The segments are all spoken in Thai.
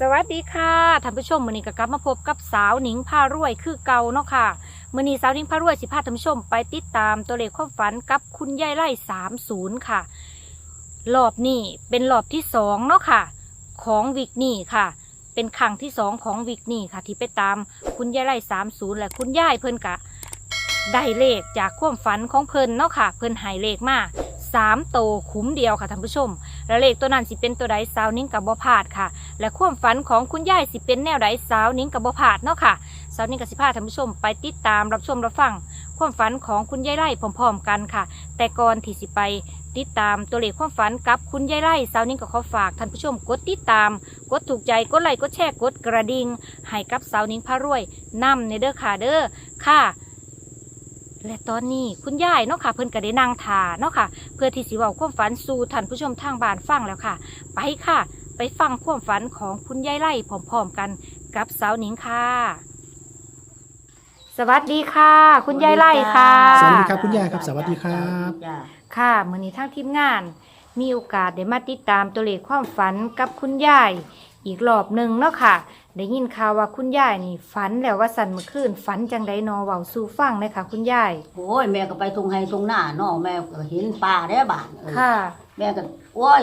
สวัสดีค่ะท่านผู้ชมมือนี้ก็กลับมาพบกับสาวหนิงพารวยคือเก่าเนาะค่ะมือนี้สาวหนิงพารวยสิพาท่านผู้ชมไปติดตามตัวเลขความฝันกับคุณยายไล่30ค่ะรอบนี้เป็นรอบที่สองเนาะค่ะ ของวิกนี่ค่ะ เป็นครั้งที่สองของวิกนี่ค่ะ ที่ไปตามคุณยายไล่30และคุณยายเพิ่นกะได้เลขจากความฝันของเพิ่นเนาะค่ะ เพิ่นหายเลขมาสามโตคุ้มเดียวค่ะท่านผู้ชม และเลขตัวนั้นสิเป็นตัวใดสาวนิ้งกับบอพาดค่ะ และความฝันของคุณยายสิเป็นแนวใดสาวนิ้งกับบอพาดเนาะค่ะสาวนิ้งกับสิพาท่านผู้ชมไปติดตามรับชมรับฟังความฝันของคุณยายไล่พร้อมๆกันค่ะ แต่ก่อนที่สิไปติดตามตัวเลขความฝันกับคุณยายไล่สาวนิ้งก็ขอฝากท่านผู้ชมกดติดตาม กดถูกใจกดไลค์กดแชร์กดกระดิ่งให้กับสาวนิ้งพารวยนำในเด้อค่ะเด้อค่ะและตอนนี้คุณยายเนาะค่ะเพิ่นก็ได้นั่งทาเนาะค่ะ เพื่อที่สิเว้าความฝันสู่ท่านผู้ชมทางบ้านฟังแล้วค่ะ ไปค่ะ ไปฟังความฝันของคุณยายไล่พร้อมๆกันกับสาวหนิงค่ะ สวัสดีค่ะ คุณยายไล่ค่ะ สวัสดีครับคุณยายครับสวัสดีครับ จ้าค่ะมื้อนี้ทางทีมงาน มีโอกาสได้มาติดตามตัวเลขความฝันกับคุณยายอีกรอบหนึ่งเนาะค่ะ ได้ยินข่าวว่าคุณยายนี่ฝันแล้วว่าสันเมื่อคืนฝันจังไดนอเว้าสู่ฟังเลยค่ะ คุณยายโอ้ยแม่ก็ไปทงไห้ทงหน้าเนาะแม่ก็เห็นป่าได้บ้านเออค่ะ แม่ก็โอ้ย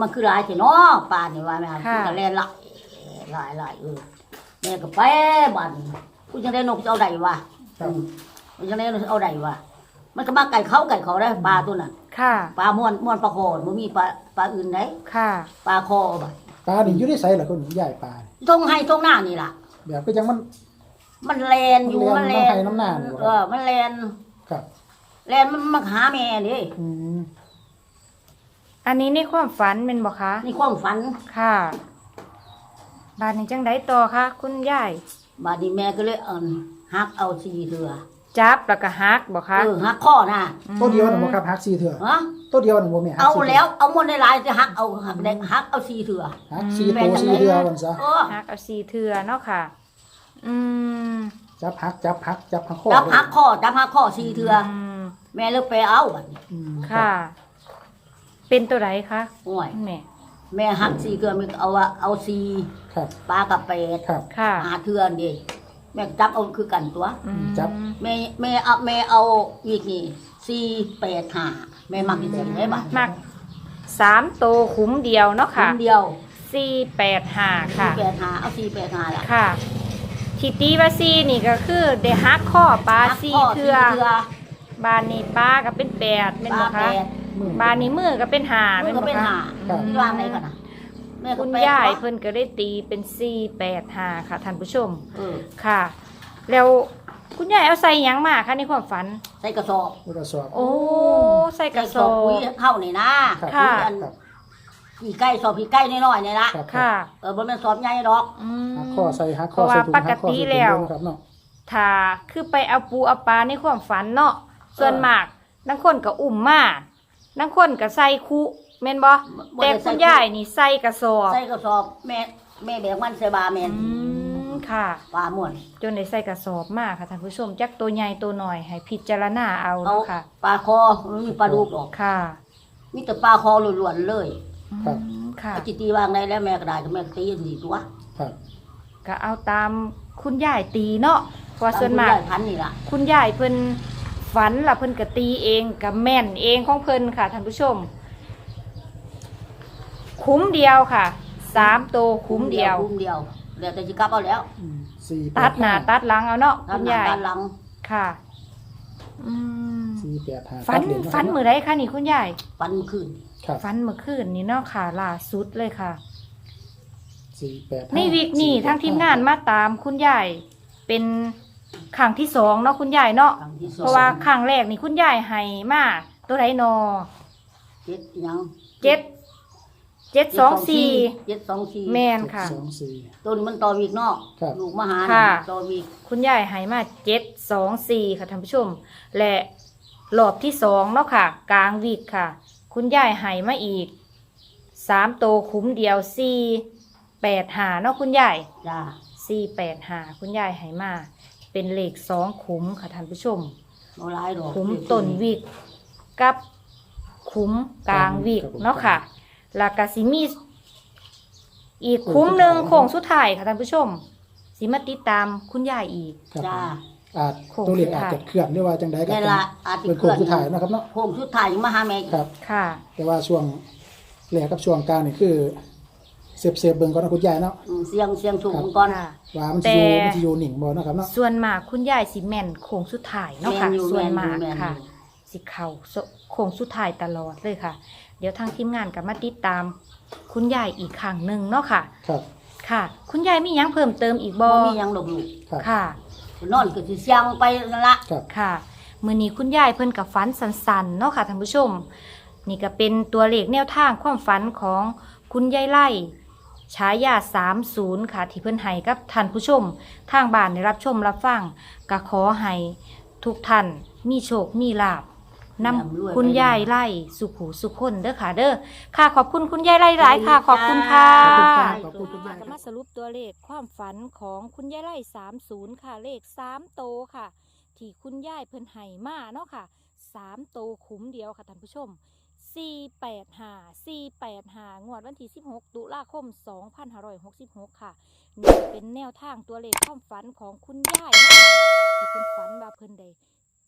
มันคือหลายสิเนาะป่านี่ว่าแม่ค่ะ ก็แล่นละหลายหลายเออแม่ก็ไปบ้านกูจะได้นกจะเอาใดวะครับ อืมกูจะได้เอาใดวะมันก็มาไก่เขาไก่เขาได้ปลาตัวนั้นค่ะ ปลาม่วนม่วนปลาคอบ่มีปลาปลาอื่นได้ค่ะ ปลาคอบ่ปลานี่อยู่ในไสเหรอคุณยายปลานี่ทงไห้ทงหน้านี่ล่ะ แบบก็ยังมัน มันแลนอยู่มัมันนแลแลนนน้ำไห้น้ำหน้านี่วะเออมันแลนครับ แลนมันมาหาแม่นี่อืม อันนี้ในความฝันเป็นบ่คะนี่ความฝันค่ะบานนี้จังไดต่อคะคุณยายบาดนี้แม่ก็เลยเอินฮักเอาสีเถื่อจับแล้วก็ฮักบ่คะเออฮักข้อน่ะตัวเดียวน่ะบ่ครับฮักสี่เถื่อฮะตัวเดียวน่ะบ่แม่ฮักเอาสี่ถื่แล้วเอาหมดในหลายจะฮักเอาฮักแดงฮักเอาสีเถื่อฮักสี่ตัวสี่เถื่อมันซะเออฮักเอาสีเทือเนาะค่ะ อืมจับฮักจับฮักจับฮักข้อจับฮักเลยข้อจับฮักข้อสีเถื่ออืมแม่เลยไปเอาบัดนี้อืมค่ะ เป็นตัวไหนคะโอ้ยแม่ แม่ฮักสีเถื่อมันเอาว่าเอาสีครับ ปลากับเป็ดครับ ค่ะหาเถื่อนดิแม่จับเอาคือกันตัว อืม จับ แม่แม่เอาแม่เอาอีกนี่สีแปดหาแม่มักที่สุดได้บัดมักสามโตวขุมเดียวเนาะคค่ะนเดียวสี่แปดห้าสีค่ะ แปดหาเอาสีแปดหาล่ะค่ะ ทีตีว่าซีนี่ก็คือได้ฮักข้อปลาซีฮักข้เทือสีเถื่อบานนี้ปลาก็เป็นแปดเป็นปบ่ลาแปคะด มือบานนี้มือก็เป็นหามัเป็นนก็บ่เป็นคะหาครับที่วางไหนก่อนนะแม่ก็คุณแปดยายเนาะเพิ่นก็ได้ตีเป็นสี่แปดห้าค่ะท่านผู้ชมเออค่ะ แล้วคุณยายเอาใส่หยังมาคะในความฝัน ใส่กระสอบแล้วก็สอบ โอ้ใส่กใส่ระกสระสออบบปุ๋ยเข้านี่นะครับค่ะ ปุ๋ยอันครับผีไก่สอบผีไก่น้อยๆเนี่ยนะครับค่ะ เออบ่แม่นสอบใหญ่ดอก อืมฮักข้อใส่ฮักเพข้อราะว่าใส่ถุงปฮักกข้อติใส่ถุงแล้วเบิ่งครับเนาะ ถ้าคือไปเอาปูเอาปลาในความฝันเนาะส่วนมากนังคนก็อุ่มมา นังคนก็ใส่คุแม่นบ่บ่แต่ได้ใส่คุณยายนี่ใส่กระสอบใส่กระสอบแม่แม่แบกมันใส่บาแม่นอืมค่ะ ปลาม่วนจนได้ใส่กระสอบมาค่ะท่านผู้ชมจักตัวใหญ่ตัวน้อยให้พิจารณาเอาเอาเนาะค่ะ ปลาคอมันมีปลาดุกดอก ค่ะมีแต่ปลาคอล้วนๆเลยครับ อืมค่ะเอาจิตีวางได้แล้วแม่ก็ได้ก็แม่ก็ตีสิตัวครับ ก็เอาตามคุณยายตีเนาะเพราะส่วนมาก ตคุณยยพันธุ์นี่ล่ะคุณยายเพิ่น ฝันล่ะเพิ่นก็ตีเองกับแม่นเองของเพิ่นค่ะท่านผู้ชม คุ้มเดียวค่ะสามโตวคุ้มเดียว คุ้มเดียวแล้วแต่สิกลับเอาแล้วอืมสี่แปตัดหน้าตัดหลังเอาเนาะด้าคุนณหน้ายายด้านหลังค่ะอืมสี่แปดห้าฝันตัดเหรียญฝันเาะมือไรคะนี่คุณยายฟันเมื่อคืนครับฝันเมื่อคืนนี่เนาะค่ะล่าสุดเลยค่ะ สี่แปดห้าในวีกนี้สี่แปดทั้งทีมงานมาตามคุณยายเป็น ครั้งที่สองเนาะคุณยายเนาะครั้งที่สองเพราะว่าครั้งแรกนี่คุณยายให้มาตัวไรนอเจ็ดหยังเจ็ดเจ็ดสองสี่เจ็ดสองสี่แมนค่ะ สองสี่ ต้นมันต่อวีกเนอกครับ ลูกมหาค่ะ ต่อวีกคุณยายให้มาเจ็ดสองสี่ค่ะท่านผู้ชม และรอบที่สองเนาะค่ะ กลางวีกค่ะ คุณยายให้มาอีกสามโตวคุ้มเดียวสี่แปดหาเนาะคุณยาย จ้าสี่แปดหาคุณยายให้มา เป็นเลขสองขุมค่ะท่านผู้ชมโนร้ายดอกขุมต้นวิกกับขุมกลางวิกเนาะค่ะแล้วก็สิมีอีกคุ้มหนึ่งโค้งสุดท้ายค่ะท่านผู้ชม สิมาติดตามคุณยายอีก ครับจ้าอาจโค้งตัวเลขสุดอาจท้ายจะเคลื่อนหรือว่าจังใดก็นี่เป็นละอาจจะเป็นเคโค้ลื่งอนสุดท้ายนะครับเนาะโค้งสุดท้ายมาหาแม่อีกครับ ค่ะ แต่ว่าช่วงแรกกับช่วงกลางนี่คือ เซฟเซฟเบิ่งก่อนนะคุณยายเนาะ อืมเสียงเสียงสูงก่อน ค่ะ ว่ามันสิอยู่แต่ มันสิอยู่หนิ่งบ่เนาะครับเนาะ ส่วนมากคุณยายสิแม่นโค้งสุดท้ายเนาะค่ะ แม่นอยู่ส่วนมากแม่นอยู่ค่ะแม่นอยู่สิเข้าโค้งสุดท้ายตลอดเลยค่ะ เดี๋ยวทางทีมงานกับมาติดตาม คุณยายอีกครั้งหนึ่งเนาะค่ะ ครับ ค่ะ คุณยายมีหยังเพิ่มเติมอีกบ่บ่มีหยังหลบหลูกครับ ค่ะ นอนก็สิเสียงไปนั่นละ ครับค่ะมื้อนี้คุณยายเพิ่นกับฝันสันๆเนาะค่ะท่านผู้ชม นี่ก็เป็นตัวเลขแนวทางความฝันของคุณยายไล่ ฉายา30 ค่ะ ที่เพิ่นให้กับท่านผู้ชม ทางบ้านได้รับชมรับฟังก็ขอให้ทุกท่านมีโชค มีลาบนำคุณยายไล่สุขหูสุขคนเด้อค่ะ เด้อค่ะขอบคุณคุณยายไล่หลายค่ะ ขอบคุณค่ะขอบคุณครับขอบคุณคุณยายก็มาสรุปตัวเลขความฝันของคุณยายไล่สามศูนย์ค่ะเลขสามโตวค่ะ ที่คุณยายเพิ่นไห่มาเนาะค่ะสามโตวคุ้มเดียวค่ะท่านผู้ชม สี่แปดหาสี่แปดหางวดวันที่สิบหกตุลาคมสองพันห้าร้อยหกสิบหกค่ะ นี่เป็นแนวทางตัวเลขความฝันของคุณยายนะคะที่เพิ่นฝันว่าเพิ่นได้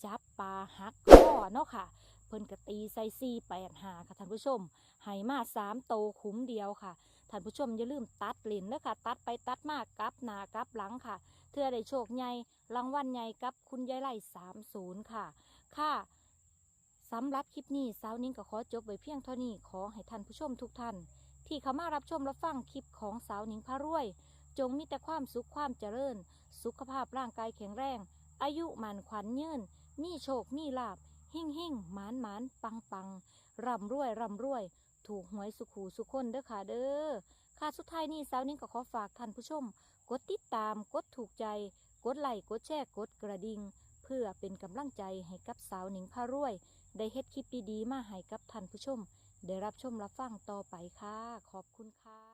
จับปลาหักข้อเนาะค่ะ เพิ่นก็ตีใส่สี่แปดหาค่ะท่านผู้ชมไห่มาสามโตคุ้มเดียวค่ะ ท่านผู้ชมอย่าลืมตัดเลนนะคะตัดไปตัดมากกลับหน้ากลับหลังค่ะเพื่อได้โชคใหญ่รางวัลใหญ่กับคุณยายไล่สามศูนย์ค่ะ ค่ะ สำหรับคลิปนี้สาวนิ้งก็ขอจบไว้เพียงเท่านี้ขอให้ท่านผู้ชมทุกท่าน ที่เข้ามารับชมรับฟังคลิปของสาวนิ้งพารวย จงมีแต่ความสุขความเจริญ สุขภาพร่างกายแข็งแรง อายุมันขวัญยืนมีโชคมีลาบหิ่งหิ่งหมานหมานปังปังร่ำรวยร่ำรวย ถูกหวยสุขหูสุขคนเด้อค่ะเด้อค่ะสุดท้ายนี้สาวนิ้งก็ขอฝากท่านผู้ชม กดติดตามกดถูกใจ กดไลค์กดแชร์กดกระดิ่ง เพื่อเป็นกำลังใจให้กับสาวหนิงพารวย ได้เฮ็ดคลิปดีๆมาให้กับท่านผู้ชม ได้รับชมรับฟังต่อไปค่ะ ขอบคุณค่ะ